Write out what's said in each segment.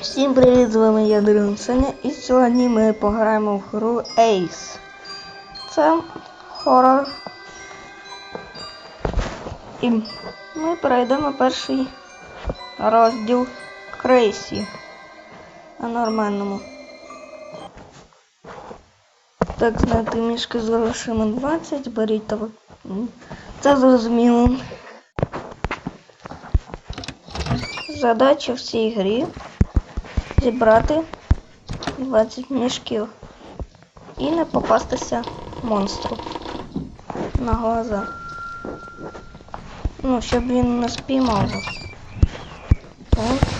Всім привіт, з вами я Дрюн Саня і сьогодні ми пограємо в гру Ace. Це хорор. І ми перейдемо перший розділ Крейсі на нормальному. Так, знайти мішки з грошима 20, беріть М, Це зрозуміло. Задача в цій грі зібрати 20 мішків і не попастися монстру на глаза. Ну, щоб він не спіймав. Так.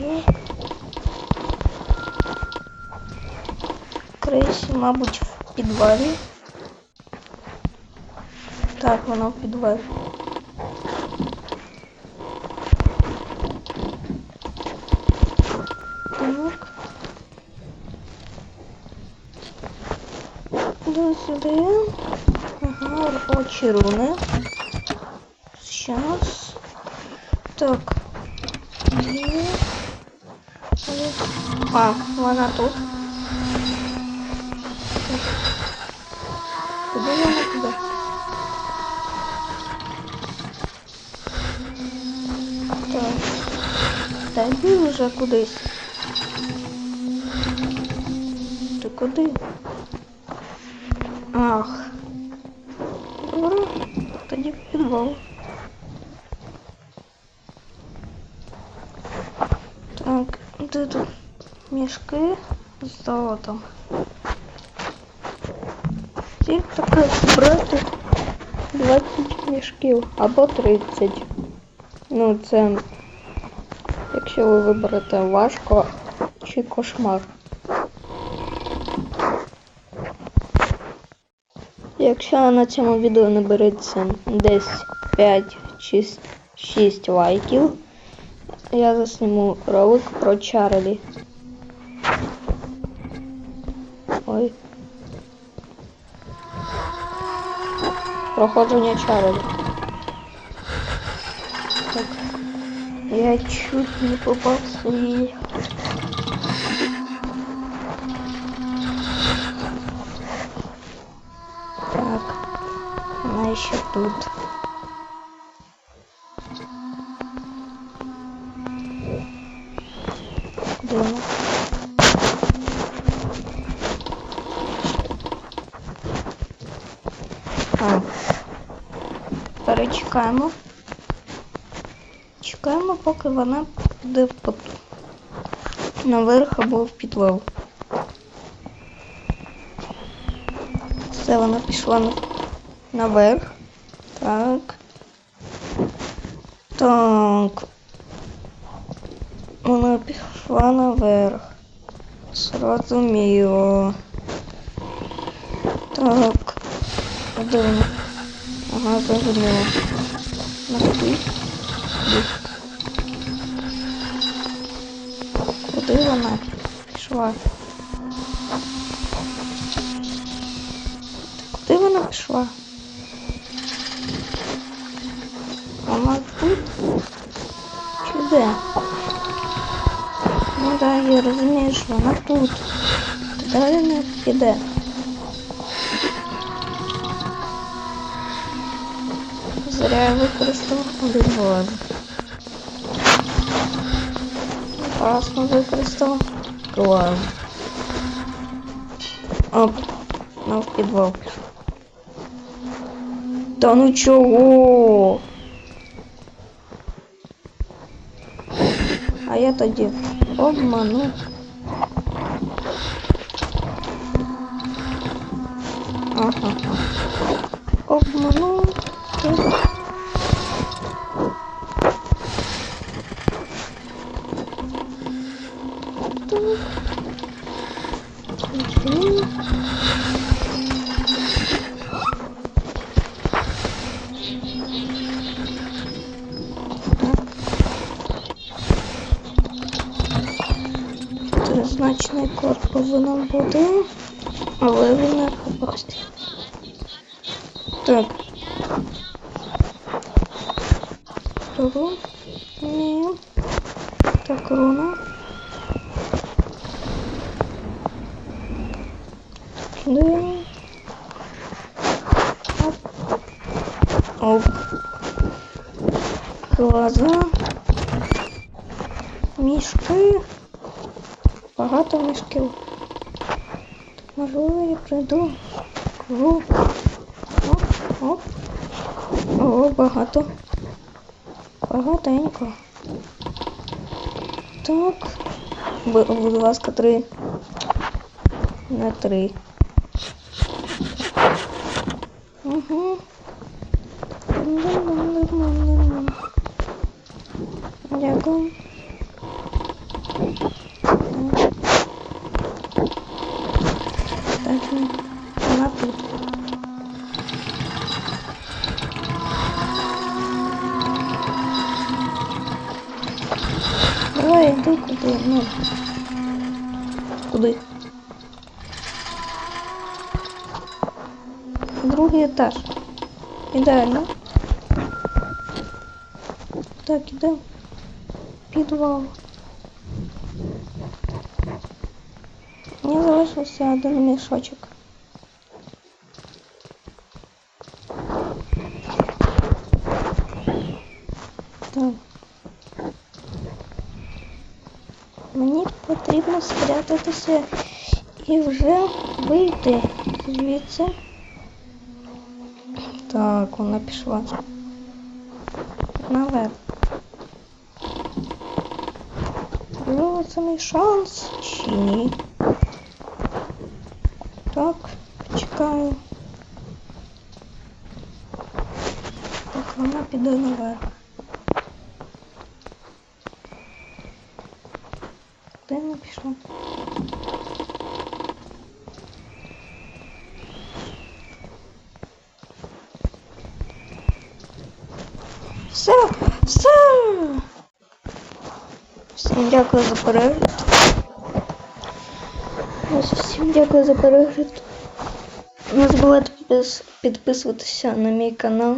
І... Крейсі, мабуть, в підвалі. Так, воно в підвалі. Так. Да, сюди. Ага, очі руни. Сейчас. Так. І... А, вона тут. Куди вона туди? Так. Та йди вже кудись. Ти куди? Ах. Добре. Тоді підвал. Так, де тут мішки з золотом? Ці таке брати 20 мішків або 30. Ну, це якщо ви виберете важко чи кошмар. Якщо на цьому відео набереться десь 5 чи 6 лайків, я засніму ролик про Чарлі. Ой. Проходження Чарлі. Так. Я чуть не попав в. Вона тут. Де? А. Перечекаємо. Чекаємо, поки вона піде в пот... наверх або в підвал. Все, вона пішла на... наверх. Так. Так. Вона пішла наверх. Зрозуміло. Так. Вона? Ага, зрозуміло. Наступить. Куди вона пішла? Куди вона пішла? Вона тут? Чи? Ну да, я розумію, що вона тут. Далі не піде. Зря я використав глаз. Класно використав глаз. Оп, ну в підвал. Та ну чого? А я тоді обману. Ага. Обману. Тризначний код повинен бути, але він не попасти. Так. Ру. Ні. Так, руна. Кидаємо. Оп. Оп. Глаза. Мішки. Багато мішків. Можливо, я прийду. Ру. Оп, оп. О, багато. Багатенько. Так. Бу- Будь ласка, три. На три. Угу. Дякую. Давай, йди куди, ну. Куди? Другий етаж. Ідеально. Так, іде. Підвал. Мені залишився один мішочок. Так. Потрібно спрятатися і вже вийти звідси. Так, вона пішла. Наверх. Можливо, це мій шанс чи ні? Так, почекаю. Так, вона піде наверх. Де? Все, все. Всім дякую за перегляд. Всім дякую за перегляд. Не забувайте підписуватися на мій канал.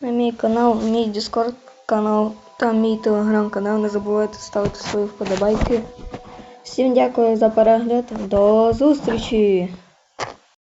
На мій канал, мій Discord канал та мій телеграм-канал. Не забувайте ставити свої вподобайки. Всім дякую за перегляд. До зустрічі!